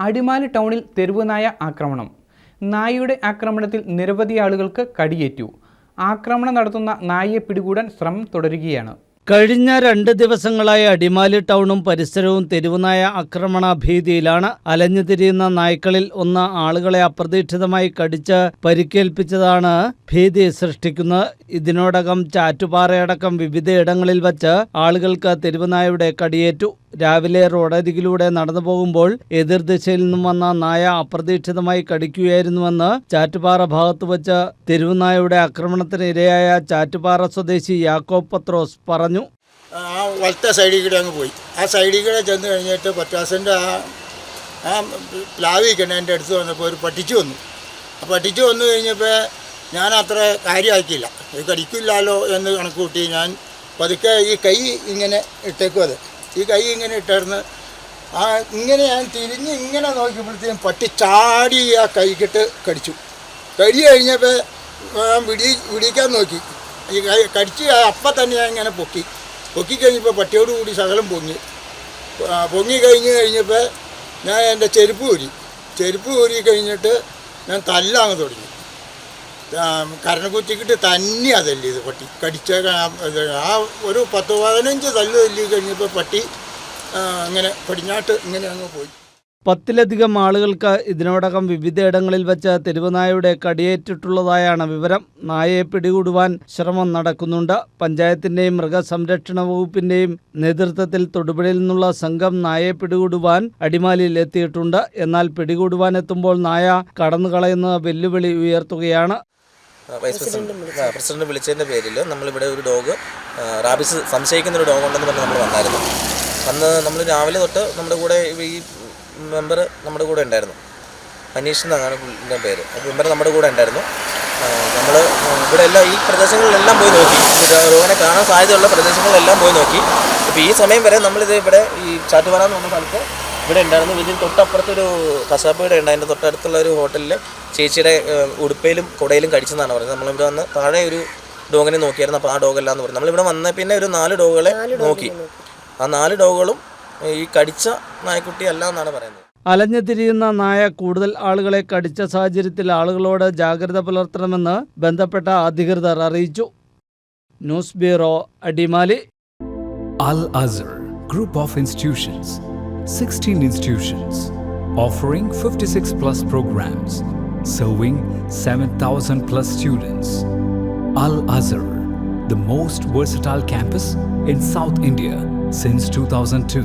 അടിമാലി ടൗണിൽ തെരുവ് നായ ആക്രമണം. നായയുടെ ആക്രമണത്തിൽ നിരവധി ആളുകൾക്ക് കടിയേറ്റു. ആക്രമണം നടത്തുന്ന നായയെ പിടികൂടാൻ ശ്രമം തുടരുകയാണ്. കഴിഞ്ഞ രണ്ട് ദിവസങ്ങളായി അടിമാലി ടൗണും പരിസരവും തെരുവുനായ ആക്രമണ ഭീതിയിലാണ് അലഞ്ഞുതിരിയുന്ന നായ്ക്കളിൽ ഒന്ന് ആളുകളെ അപ്രതീക്ഷിതമായി കടിച്ച് പരിക്കേൽപ്പിച്ചതാണ് ഭീതി സൃഷ്ടിക്കുന്നത്. ഇതിനോടകം ചാറ്റുപാറയടക്കം വിവിധയിടങ്ങളിൽ വച്ച് ആളുകൾക്ക് തെരുവുനായയുടെ കടിയേറ്റു. രാവിലെ റോഡരികിലൂടെ നടന്നു പോകുമ്പോൾ എതിർദിശയിൽ നിന്നും വന്ന നായ അപ്രതീക്ഷിതമായി കടിക്കുകയായിരുന്നുവെന്ന് ചാറ്റുപാറ ഭാഗത്ത് വച്ച് തെരുവുനായയുടെ ആക്രമണത്തിനിരയായ ചാറ്റുപാറ സ്വദേശി യാക്കോബ് പത്രോസ് പറഞ്ഞു. ആ വലത്തെ സൈഡിൽ കൂടെ അങ്ങ് പോയി. ആ സൈഡിൽ കൂടെ ചെന്ന് കഴിഞ്ഞിട്ട് പറ്റാസിന്റെ ആ ആ പ്ലാവി എന്റെ അടുത്ത് വന്നപ്പോൾ ഒരു പട്ടിച്ചു വന്നു. ആ പട്ടിച്ചു വന്നു കഴിഞ്ഞപ്പോൾ ഞാൻ അത്ര കാര്യമാക്കിയില്ല. ഇത് കടിക്കില്ലല്ലോ എന്ന് കണക്ക് കൂട്ടി ഞാൻ പതുക്കെ ഈ കൈ ഇങ്ങനെ ഇട്ടേക്കും അത്. ഈ കൈ ഇങ്ങനെ ഇട്ടായിരുന്നു ആ ഇങ്ങനെ ഞാൻ തിരിഞ്ഞ് ഇങ്ങനെ നോക്കിയപ്പോഴത്തേക്കും പട്ടി ചാടി ആ കൈക്കിട്ട് കടിച്ചു. കടി കഴിഞ്ഞപ്പോൾ വിടി വിടിക്കാൻ നോക്കി. ഈ കൈ കടിച്ച് അപ്പം തന്നെ ഞാൻ ഇങ്ങനെ പൊക്കി. പൊക്കി കഴിഞ്ഞപ്പോൾ പട്ടിയോട് കൂടി സകലം പൊങ്ങി. പൊങ്ങി കഴിഞ്ഞ് കഴിഞ്ഞപ്പോൾ ഞാൻ എന്റെ ചെരുപ്പ് ഊരി. ചെരുപ്പ് ഊരി കഴിഞ്ഞിട്ട് ഞാൻ തല്ലാങ്ങ് തുടങ്ങി. കരണക്കുറ്റിക്കിട്ട് തന്നെ അതല്ലേ ഇത് പട്ടി. കടിച്ച ആ- ഒരു പത്ത് പതിനഞ്ച് തല്ല് തല്ലി കഴിഞ്ഞപ്പോൾ പട്ടി അങ്ങനെ പടിഞ്ഞാട്ട് ഇങ്ങനെ അങ്ങ് പോയി. പത്തിലധികം ആളുകൾക്ക് ഇതിനോടകം വിവിധയിടങ്ങളിൽ വെച്ച് തെരുവുനായയുടെ കടിയേറ്റിട്ടുള്ളതായാണ് വിവരം. നായയെ പിടികൂടുവാൻ ശ്രമം നടക്കുന്നുണ്ട്. പഞ്ചായത്തിന്റെയും മൃഗസംരക്ഷണ വകുപ്പിന്റെയും നേതൃത്വത്തിൽ തൊടുപുഴയിൽ നിന്നുള്ള സംഘം നായയെ പിടികൂടുവാൻ അടിമാലിയിൽ എത്തിയിട്ടുണ്ട്. എന്നാൽ പിടികൂടുവാൻ എത്തുമ്പോൾ നായ കടന്നുകളയുന്ന വെല്ലുവിളി ഉയർത്തുകയാണ്. വൈസ് പ്രസിഡന്റ് പ്രസിഡന്റ് വിളിച്ചതിന്റെ പേരിൽ നമ്മളിവിടെ ഒരു ഡോഗ് റാബിസ് സംശയിക്കുന്ന ഒരു ഡോഗ് ഉണ്ടെന്ന് പറഞ്ഞ് നമ്മൾ വന്നായിരുന്നു. അന്ന് നമ്മൾ രാവിലെ തൊട്ട് നമ്മുടെ കൂടെ ഈ മെമ്പർ നമ്മുടെ കൂടെ ഉണ്ടായിരുന്നു. അനീഷ് എന്നാണ് പുള്ളിന്റെ പേര്. മെമ്പർ നമ്മുടെ കൂടെ ഉണ്ടായിരുന്നു. നമ്മൾ ഇവിടെ എല്ലാം ഈ പ്രദേശങ്ങളിലെല്ലാം പോയി നോക്കി. രോഗനെ കാണാൻ സാധ്യതയുള്ള പ്രദേശങ്ങളിലെല്ലാം പോയി നോക്കി. അപ്പോൾ ഈ സമയം വരെ നമ്മളിത് ഇവിടെ ഈ ചാറ്റുപാറ എന്ന് പറഞ്ഞ സ്ഥലത്ത് ഇവിടെ ഉണ്ടായിരുന്നു. ഇതിന് തൊട്ടപ്പുറത്തൊരു കസാപ്പയുടെ ഉണ്ട്. അതിന്റെ തൊട്ടടുത്തുള്ള ഒരു ഹോട്ടലിൽ ചേച്ചിയുടെ ഉടുപ്പയിലും കുടയിലും കടിച്ചെന്നാണ് പറഞ്ഞത്. നമ്മളിവിടെ വന്ന് താഴെ ഒരു ഡോഗിനെ നോക്കിയായിരുന്നു. അപ്പോൾ ആ ഡോഗല്ല എന്ന് പറഞ്ഞു. നമ്മളിവിടെ വന്ന പിന്നെ ഒരു നാല് ഡോഗുകളെ നോക്കി. ആ നാല് ഡോഗുകളും ഈ കടിച്ച നായക്കുട്ടി അല്ല എന്നാണ് പറയുന്നത്. അലഞ്ഞുതിരിയുന്ന നായ കൂടുതൽ ആളുകളെ കടിച്ച സാഹചര്യത്തിൽ ആളുകളോട് ജാഗ്രത പുലർത്തണമെന്ന് ബന്ധപ്പെട്ട അധികൃതർ അറിയിച്ചു. News bureau Adimali. Al Azhar group of institutions sixteen institutions offering fifty six plus programmes serving seven thousand plus students Al Azhar the most versatile campus in South India since two thousand two